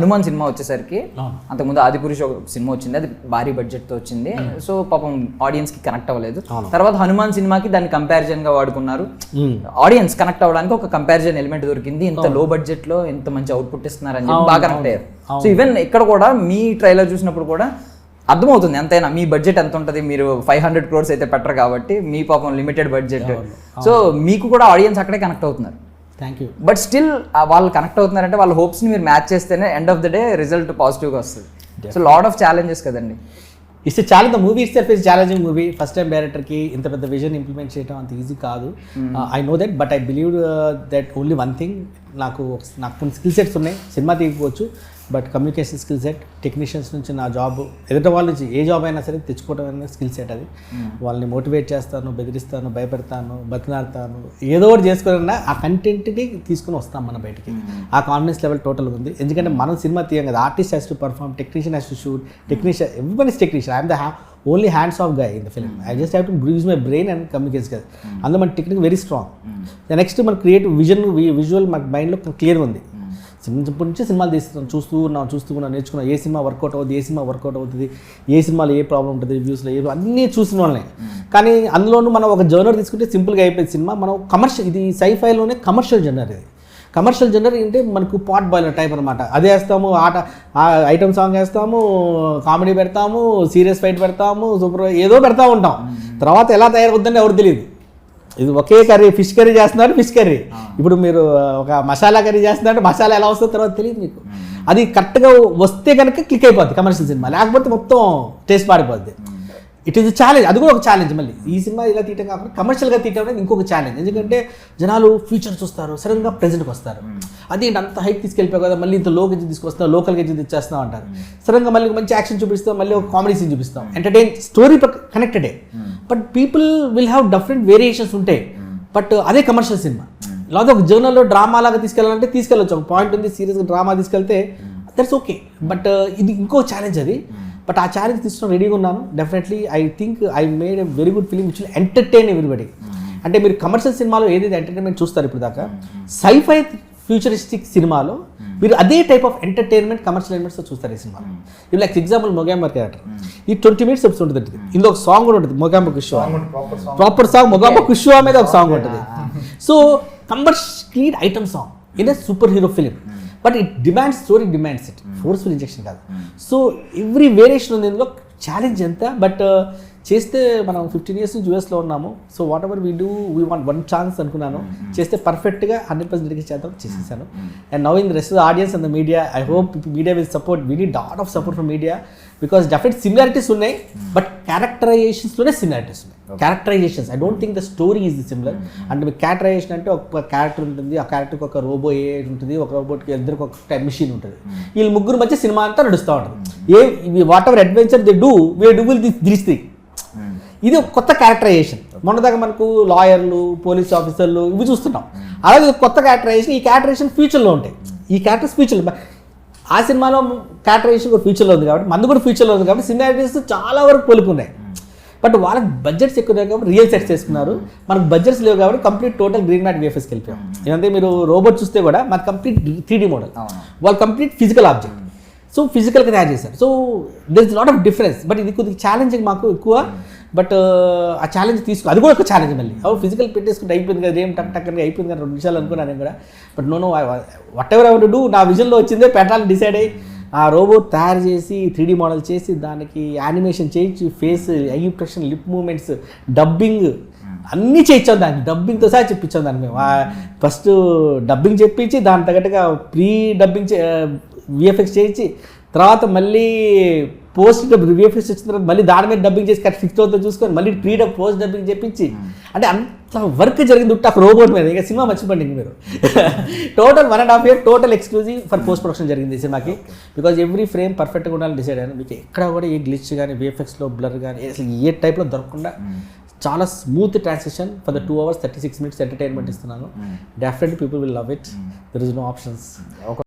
Hanuman cinema వచ్చేసరికి. అంతకుముందు ఆదిపురుష్ ఒక సినిమా వచ్చింది అది భారీ బడ్జెట్తో వచ్చింది. సో పాపం ఆడియన్స్కి కనెక్ట్ అవ్వలేదు. తర్వాత హనుమాన్ సినిమాకి దాన్ని కంపారిజన్గా వాడుకున్నారు. ఆడియన్స్ కనెక్ట్ అవ్వడానికి ఒక కంపారిజన్ ఎలిమెంట్ దొరికింది. ఇంత లో బడ్జెట్లో ఎంత మంచి అవుట్పుట్ ఇస్తున్నారని చెప్పి బాగా కనెక్ట్ అయ్యారు. సో ఈవెన్ ఇక్కడ కూడా మీ ట్రైలర్ చూసినప్పుడు కూడా అర్థమవుతుంది ఎంతైనా. మీ బడ్జెట్ ఎంత ఉంటుంది? మీరు ఫైవ్ హండ్రెడ్ క్రోర్స్ అయితే పెట్టరు కాబట్టి మీ పాపం లిమిటెడ్ బడ్జెట్ సో మీకు కూడా ఆడియన్స్ అక్కడే కనెక్ట్ అవుతున్నారు. థ్యాంక్ యూ బట్ స్టిల్ వాళ్ళు కనెక్ట్ అవుతున్నారంటే వాళ్ళ హోప్స్ని మీరు మ్యాచ్ చేస్తేనే end of the day result పాజిటివ్గా వస్తుంది. సో లాట్ ఆఫ్ ఛాలెంజెస్ కదండి. ఇట్స్ చాలా the movie it's is challenging movie first time డైరెక్టర్కి ఇంత పెద్ద విజన్ ఇంప్లిమెంట్ చేయడం అంత ఈజీ కాదు. I know that but I believe that only one thing నాకు నాకు కొన్ని స్కిల్ సెట్స్ ఉన్నాయి. Cinema తీయకపోవచ్చు. But communication skill set technicians నుంచి నా జాబ్ ఎదుట వాళ్ళ నుంచి ఏ జాబ్ అయినా సరే తెచ్చుకోవడం అనేది స్కిల్ సెట్ అది. వాళ్ళని మోటివేట్ చేస్తాను బెదిరిస్తాను భయపెడతాను బతినాడతాను ఏదో ఒకటి చేసుకున్నా ఆ కంటెంట్ని తీసుకుని వస్తాం మన బయటికి. ఆ కాన్ఫిడెన్స్ లెవెల్ టోటల్ ఉంది. ఎందుకంటే మనం సినిమా తీయం కదా artist has to perform technician has to shoot technician everyone is technician I'm the only hands off guy in the film I just have to use my brain and communicates కదా అందులో మన technique very strong next మన creative vision visual మన మైండ్లో clear ఉంది. చిన్నప్పటి నుంచి సినిమాలు తీస్తున్నాం చూస్తూ ఉన్నాం చూస్తూ ఉన్నాం నేర్చుకున్నాం. ఏ సినిమా వర్కౌట్ అవుతుంది ఏ సినిమా వర్కౌట్ అవుతుంది ఏ సినిమాలో ఏ ప్రాబ్లం ఉంటుంది రివ్యూస్లో ఏ అన్నీ చూసిన వాళ్ళనే. కానీ అందులోనూ మనం ఒక జర్నర్ తీసుకుంటే సింపుల్గా అయిపోయింది సినిమా. మనం కమర్షియల్ ఇది సైఫైలోనే కమర్షియల్ జర్నర్ ఇది. కమర్షియల్ జనర్ అంటే మనకు పాట్ బాయిలర్ టైప్ అనమాట అదే వేస్తాము ఆట ఐటమ్ సాంగ్ వేస్తాము కామెడీ పెడతాము సీరియస్ ఫైట్ పెడతాము సూపర్ ఏదో పెడతా ఉంటాం. తర్వాత ఎలా తయారవుతుందని ఎవరు తెలియదు. ఇది ఒకే కర్రీ ఫిష్ కర్రీ చేస్తున్నారు ఫిష్ కర్రీ. ఇప్పుడు మీరు ఒక మసాలా కర్రీ చేస్తున్నారు మసాలా ఎలా వస్తుందో తర్వాత తెలియదు మీకు. అది కరెక్ట్గా వస్తే కనుక క్లిక్ అయిపోద్ది కమర్షియల్ సినిమా లేకపోతే మొత్తం టేస్ట్ పాడిపోద్ది ఇట్ ఈస్ ఛాలెంజ్ అది కూడా ఒక ఛాలెంజ్ మళ్ళీ. ఈ సినిమా ఇలా తీయటం కాకుండా కమర్షియల్గా తీయటం అనేది ఇంకొక ఛాలెంజ్ ఎందుకంటే జనాలు ఫ్యూచర్ చూస్తారు సడన్గా ప్రెజెంట్కి వస్తారు. అదేంటి అంత హైక్ తీసుకెళ్ళిపోయావు కదా మళ్ళీ ఇంత లోకి తీసుకొస్తాం లోకల్గా తెచ్చేస్తాం అంటారు. సడన్గా మళ్ళీ మంచి యాక్షన్ చూపిస్తాం మళ్ళీ ఒక కామెడీ సీన్ చూపిస్తాం entertain story కనెక్టెడే but people will have different variations ఉంటాయి. బట్ అదే కమర్షియల్ సినిమా లేదా ఒక జర్నల్లో డ్రామా లాగా తీసుకెళ్ళాలంటే తీసుకెళ్ళొచ్చు. ఒక పాయింట్ ఉంది సీరియస్గా డ్రామా తీసుకెళ్తే దట్స్ ఓకే బట్ ఇది ఇంకో ఛాలెంజ్ అది. బట్ ఆ ఛాలెంజ్ తీసుకుని రెడీగా ఉన్నాను. Definitely I think I made a very good film which will entertain everybody అంటే మీరు కమర్షియల్ సినిమాలో ఏదైతే ఎంటర్టైన్మెంట్ చూస్తారు ఇప్పుడు దాకా సైఫై ఫ్యూచరిస్టిక్ సినిమాలో మీరు అదే type of entertainment commercial elements చూస్తారు ఈ సినిమా ఇప్పుడు లైక్ ఎగ్జాంపుల్ మొగాంబర్ క్యారెక్టర్ ఈ ట్వంటీ మినిట్స్ ఎపిసోడ్ ఉంటుంది ఇందులో ఒక సాంగ్ కూడా ఉంటుంది మొగాంబ కుష్వా ప్రాపర్ సాంగ్ మొగాంబ కుష్వా మీద ఒక సాంగ్ ఉంటుంది. So commercial item song in a super hero film but it demands story demands it forceful injection కాదు. సో ఎవ్రీ వేరియేషన్ ఉంది ఇందులో ఛాలెంజ్ ఎంత? బట్ చేస్తే మనం ఫిఫ్టీన్ ఇయర్స్ నుంచి యూఎస్లో ఉన్నాము. So whatever we do we want one chance అనుకున్నాను చేస్తే పర్ఫెక్ట్గా హండ్రెడ్ పర్సెంట్ డెడికేట్ చేద్దాం చేసేసాను. And now in rest audience and the media I hope media will support we need lot of support from media because definite similarities ఉన్నాయి but క్యారెక్టరైజేషన్స్లోనే similarities ఉన్నాయి. Characterisations I don't think the story is the similar అంటే మీకు characterisation అంటే ఒక character ఉంటుంది ఆ క్యారెక్టర్కి ఒక రోబో ఏ ఉంటుంది ఒక రోబోట్కి ఇద్దరికి ఒక టైం మిషన్ ఉంటుంది. వీళ్ళు ముగ్గురు మధ్య సినిమా అంతా నడుస్తూ ఉంటుంది. A whatever adventure the do we do will this this thing ఇది ఒక కొత్త క్యారెక్టరైజేషన్ మొన్నదాకా మనకు లాయర్లు పోలీస్ ఆఫీసర్లు ఇవి చూస్తున్నాం. అలాగే ఒక కొత్త క్యారెక్టరైజేషన్ ఈ క్యారెక్టరైజేషన్ ఫ్యూచర్లో ఉంటాయి. ఈ క్యారెక్టర్స్ ఫ్యూచర్లో ఆ సినిమాలో క్యారెక్టరైజేషన్ కూడా ఫ్యూచర్లో ఉంది కాబట్టి మందు కూడా ఫ్యూచర్లో ఉంది కాబట్టి సిమిలారిటీస్ చాలా వరకు పోలుకున్నాయి బట్ వాళ్ళకి బడ్జెట్స్ ఎక్కువ లేవు కాబట్టి రియల్ సెట్స్ చేసుకున్నారు. మనకు బడ్జెట్స్ లేవు కాబట్టి కంప్లీట్ టోటల్ గ్రీన్ మ్యాట్ వేఫెస్కి వెళ్ళిపోయాం. ఎందుకంటే మీరు రోబోట్ చూస్తే కూడా మన కంప్లీట్ త్రీ డీ మోడల్ వాళ్ళు కంప్లీట్ ఫిజికల్ ఆబ్జెక్ట్ సో ఫిజికల్గా తయారు చేశారు. So there is lot of difference but ఇది కొద్దిగా ఛాలెంజింగ్ మాకు ఎక్కువ. బట్ ఆ ఛాలెంజ్ తీసుకు అది కూడా ఒక ఛాలెంజ్ మళ్ళీ. అవు ఫిజికల్ పెట్టేసుకుంటే అయిపోయింది కదా ఏం టక్ టక్ అని అయిపోయింది కదా రెండు నిమిషాలు అనుకున్నాను నేను కూడా. But no no whatever ever do నా విజన్లో వచ్చిందే పెట్టాలని డిసైడ్ అయ్యి ఆ రోబోట్ తయారు చేసి త్రీ మోడల్ చేసి దానికి యానిమేషన్ చేయించి face eye lip movements dubbing అన్నీ చేయించాం దానికి. డబ్బింగ్తో సహా చెప్పించాం దాన్ని మేము. ఫస్ట్ డబ్బింగ్ చెప్పించి దాని తగ్గట్టుగా ప్రీ డబ్బింగ్ విఎఫ్ఎక్స్ చేయించి తర్వాత మళ్ళీ పోస్ట్ విఎఫ్ఎక్స్ వచ్చిన తర్వాత మళ్ళీ దాని మీద డబ్బింగ్ చేసి కరెక్ట్ ఫిక్స్ అవుతుందో చూసుకొని మళ్ళీ ప్రీ డబ్ పోస్ట్ డబ్బింగ్ చెప్పించి అంటే అంత వర్క్ జరిగింది ఉట్టి ఒక రోబోట్ మీద. ఇక సినిమా మర్చిపోండి మీరు. Total one and half year total exclusive for post production జరిగింది ఈ సినిమాకి. బికాజ్ ఎవ్రీ ఫ్రేమ్ పర్ఫెక్ట్గా ఉండాలని డిసైడ్ అయ్యాను. మీకు ఎక్కడ కూడా ఏ గ్లిచ్ కానీ విఎఫ్ఎక్స్లో బ్లర్ కానీ అసలు ఏ టైప్లో దొరకకుండా చాలా smooth transaction for the two hours thirty six minutes entertainment ఇస్తున్నాను definitely people will love it there is no options ఒక